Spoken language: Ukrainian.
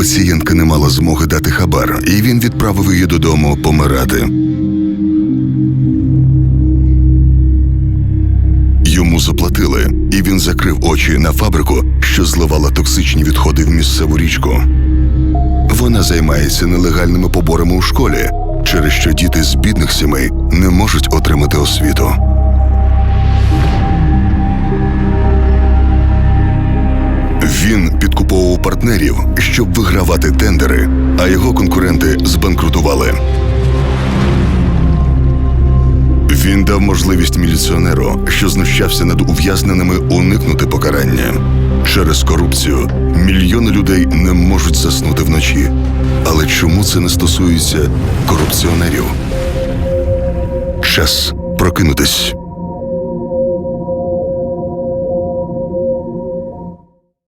пацієнтка не мала змоги дати хабар, і він відправив її додому помирати. Йому заплатили, і він закрив очі на фабрику, що зливала токсичні відходи в місцеву річку. Вона займається нелегальними поборами у школі, через що діти з бідних сімей не можуть отримати освіту. Він підкуповував партнерів, щоб вигравати тендери, а його конкуренти збанкрутували. Він дав можливість міліціонеру, що знущався над ув'язненими, уникнути покарання. Через корупцію мільйони людей не можуть заснути вночі. Але чому це не стосується корупціонерів? Час прокинутись.